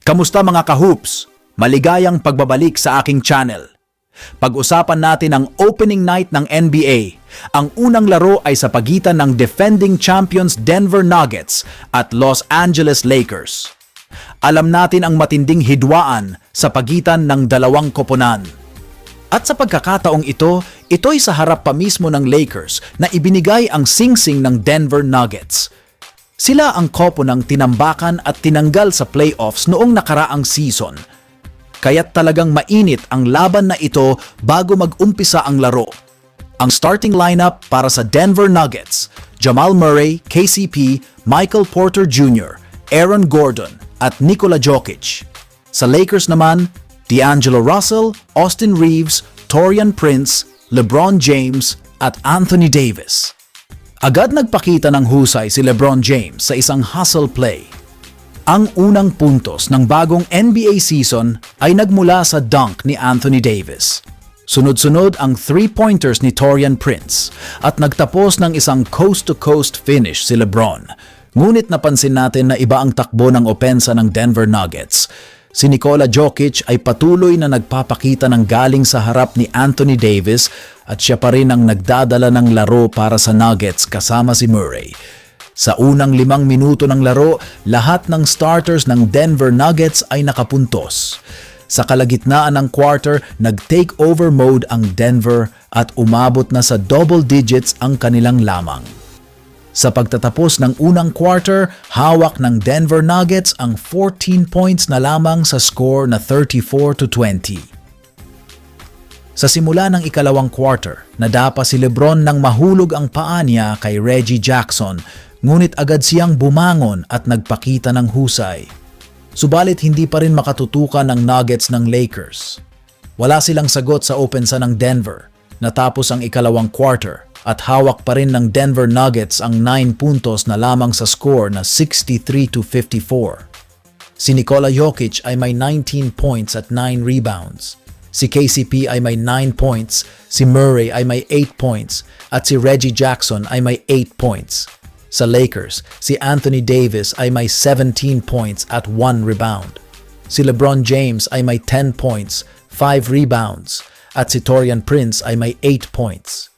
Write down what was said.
Kamusta mga kahoops? Maligayang pagbabalik sa aking channel. Pag-usapan natin ang opening night ng NBA. Ang unang laro ay sa pagitan ng defending champions Denver Nuggets at Los Angeles Lakers. Alam natin ang matinding hidwaan sa pagitan ng dalawang koponan. At sa pagkakataong ito, ito'y sa harap pa mismo ng Lakers na ibinigay ang singsing ng Denver Nuggets. Sila ang kopo ng tinambakan at tinanggal sa playoffs noong nakaraang season. Kaya't talagang mainit ang laban na ito bago mag-umpisa ang laro. Ang starting lineup para sa Denver Nuggets, Jamal Murray, KCP, Michael Porter Jr., Aaron Gordon at Nikola Jokic. Sa Lakers naman, D'Angelo Russell, Austin Reeves, Torian Prince, LeBron James at Anthony Davis. Agad nagpakita ng husay si LeBron James sa isang hustle play. Ang unang puntos ng bagong NBA season ay nagmula sa dunk ni Anthony Davis. Sunod-sunod ang three-pointers ni Torian Prince at nagtapos ng isang coast-to-coast finish si LeBron. Ngunit napansin natin na iba ang takbo ng opensa ng Denver Nuggets. Si Nikola Jokic ay patuloy na nagpapakita ng galing sa harap ni Anthony Davis at siya pa rin ang nagdadala ng laro para sa Nuggets kasama si Murray. Sa unang limang minuto ng laro, lahat ng starters ng Denver Nuggets ay nakapuntos. Sa kalagitnaan ng quarter, nag-take over mode ang Denver at umabot na sa double digits ang kanilang lamang. Sa pagtatapos ng unang quarter, hawak ng Denver Nuggets ang 14 points na lamang sa score na 34 to 20. Sa simula ng ikalawang quarter, nadapa si Lebron nang mahulog ang paa niya kay Reggie Jackson, ngunit agad siyang bumangon at nagpakita ng husay. Subalit hindi pa rin makatutukan ng Nuggets ng Lakers. Wala silang sagot sa opensa ng Denver. Natapos ang ikalawang quarter at hawak pa rin ng Denver Nuggets ang 9 puntos na lamang sa score na 63 to 54. Si Nikola Jokic ay may 19 points at 9 rebounds. Si KCP ay may 9 points, si Murray ay may 8 points, at si Reggie Jackson ay may 8 points. Sa Lakers, si Anthony Davis ay may 17 points at 1 rebound. Si LeBron James ay may 10 points, 5 rebounds, at si Torian Prince ay may 8 points.